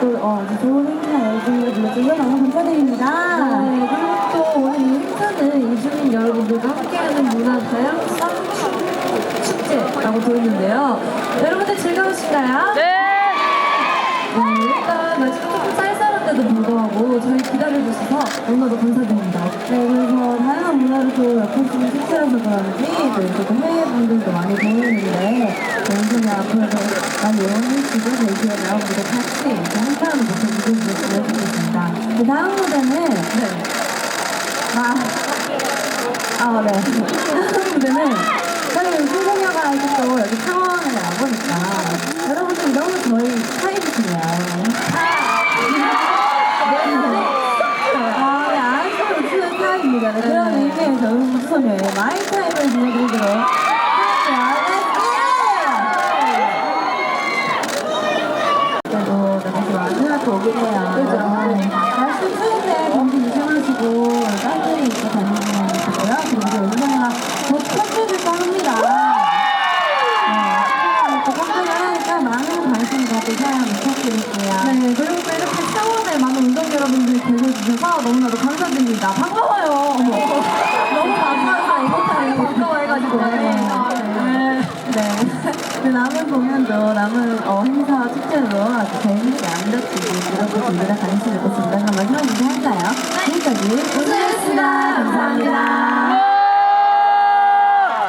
또 어, 좋은 행사에 준비해 주셔서 너무 감사드립니다. 네, 그리고 또 오늘 이 행사는 이주민 여러분들과 함께하는 문화 다양성 축제라고 부르는데요. 여러분들 즐거우신가요? 네! 네, 일단 마지막으로 쌀쌀한데도 불구하고 저희 기다려주셔서 너무나도 감사드립니다. 네, 그래서 다양한 문화를 또 옆에 있으면 숙제라서 그런지, 또 이렇게 해외 분들도 많이 보이는데, 기업 여러분들 같이 이렇게 함께하는 모습 보여주셨으면 좋겠습니다. 네, 다음 무대는 네. 아, 아, 네. 다음 무대는 저희 신공녀가 이제 또 여기 창원에 와보니까 여러분들이 너무 저희 타입이시네요. 아, 네, 추는 타입입니다. 네, 그런 의미에서 우선의 마이 타임을 보여드리도록 할게요. 마지막 곡이네요. 그죠. 날씨 추운데 감기 조심하시고 땀들이 입고 다니시면 좋고요. 그리고 이제 은성이가 곧 콘서트를 합니다. 네. 네, 그리고 또 이렇게 창원에 많은 운동 여러분들이 계셔 주셔서 너무나도 감사드립니다. 반가워요. 너무 반가워서 이것하니 반가워해가지고. 남은 공연도 남은 어, 행사 축제도 아주 재밌게 안 다치고 여러분 준비를 관심 있겠습니다.